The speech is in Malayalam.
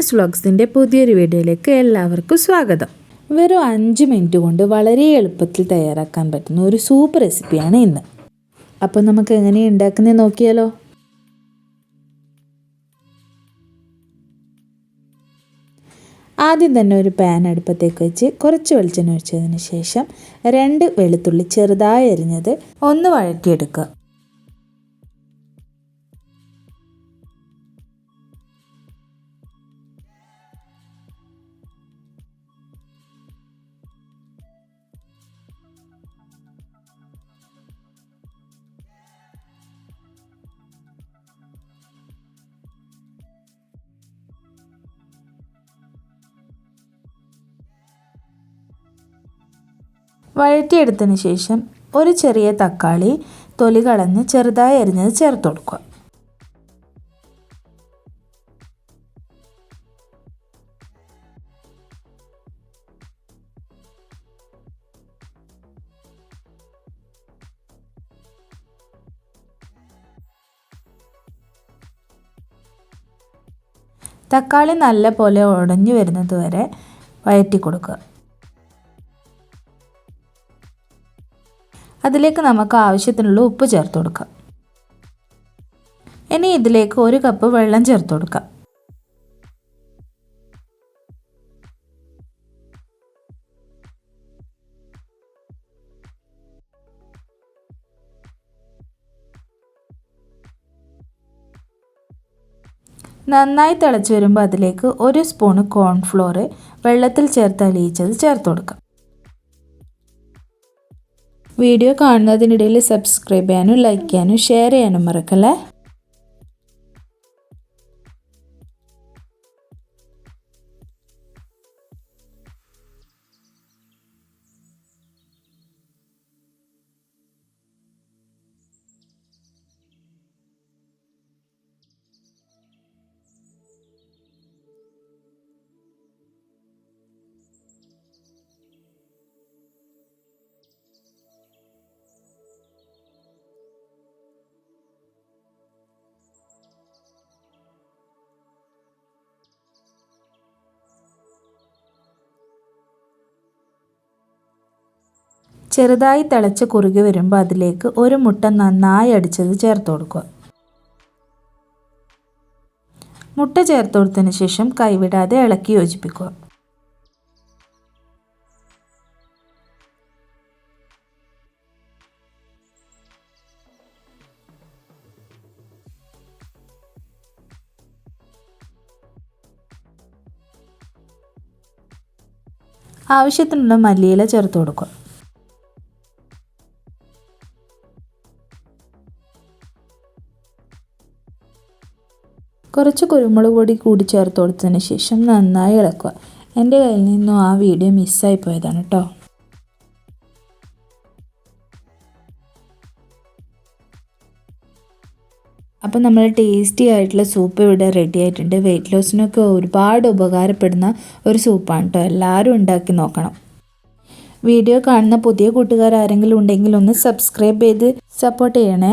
ഷാൻസ് വ്ളോഗ്സിന്റെ പുതിയൊരു വീഡിയോയിലേക്ക് എല്ലാവർക്കും സ്വാഗതം. വെറും അഞ്ച് മിനിറ്റ് കൊണ്ട് വളരെ എളുപ്പത്തിൽ തയ്യാറാക്കാൻ പറ്റുന്ന ഒരു സൂപ്പ് റെസിപ്പിയാണ് ഇന്ന്. അപ്പോൾ നമുക്ക് എങ്ങനെ ഉണ്ടാക്കുന്നത് നോക്കിയാലോ? ആദ്യം തന്നെ ഒരു പാൻ അടുപ്പത്തേക്ക് വെച്ച് കുറച്ച് വെളിച്ചെണ്ണ ഒഴിച്ചതിന് ശേഷം രണ്ട് വെളുത്തുള്ളി ചെറുതായി അരിഞ്ഞത് ഒന്ന് വഴറ്റിയെടുക്കുക. വഴറ്റിയെടുത്തതിന് ശേഷം ഒരു ചെറിയ തക്കാളി തൊലി കളഞ്ഞ് ചെറുതായി അരിഞ്ഞത് ചേർത്ത് കൊടുക്കുക. തക്കാളി നല്ല പോലെ ഉടഞ്ഞു വരുന്നത് വരെ വഴറ്റി കൊടുക്കുക. അതിലേക്ക് നമുക്ക് ആവശ്യത്തിനുള്ള ഉപ്പ് ചേർത്ത് കൊടുക്കാം. ഇനി ഇതിലേക്ക് ഒരു കപ്പ് വെള്ളം ചേർത്ത് കൊടുക്കാം. നന്നായി തിളച്ച് വരുമ്പോൾ അതിലേക്ക് ഒരു സ്പൂണ് കോൺഫ്ലോർ വെള്ളത്തിൽ ചേർത്ത് അലിയിച്ചത് ചേർത്ത് കൊടുക്കാം. വീഡിയോ കാണുന്നതിനിടയിൽ സബ്സ്ക്രൈബ് ചെയ്യാനും ലൈക്ക് ചെയ്യാനും ഷെയർ ചെയ്യാനും മറക്കല്ലേ? ചെറുതായി തിളച്ച് കുറുകി വരുമ്പോൾ അതിലേക്ക് ഒരു മുട്ട നന്നായി അടിച്ചത് ചേർത്ത് കൊടുക്കുക. മുട്ട ചേർത്ത് കൊടുത്തതിന് ശേഷം കൈവിടാതെ ഇളക്കി യോജിപ്പിക്കുക. ആവശ്യത്തിനുള്ള മല്ലിയില ചേർത്ത് കൊടുക്കുക. കുറച്ച് കുരുമുളക് പൊടി കൂടി ചേർത്ത് കൊടുത്തതിന് ശേഷം നന്നായി ഇളക്കുക. എന്റെ കയ്യിൽ നിന്നും ആ വീഡിയോ മിസ്സായി പോയതാണ് കേട്ടോ അപ്പോൾ നമ്മൾ ടേസ്റ്റി ആയിട്ടുള്ള സൂപ്പ് ഇവിടെ റെഡി ആയിട്ടുണ്ട്. വെയിറ്റ് ലോസിനൊക്കെ ഒരുപാട് ഉപകാരപ്പെടുന്ന ഒരു സൂപ്പാണ് കേട്ടോ എല്ലാവരും ഉണ്ടാക്കി നോക്കണം. വീഡിയോ കാണുന്ന പുതിയ കൂട്ടുകാർ ആരെങ്കിലും ഉണ്ടെങ്കിൽ ഒന്ന് സബ്സ്ക്രൈബ് ചെയ്ത് സപ്പോർട്ട് ചെയ്യണേ.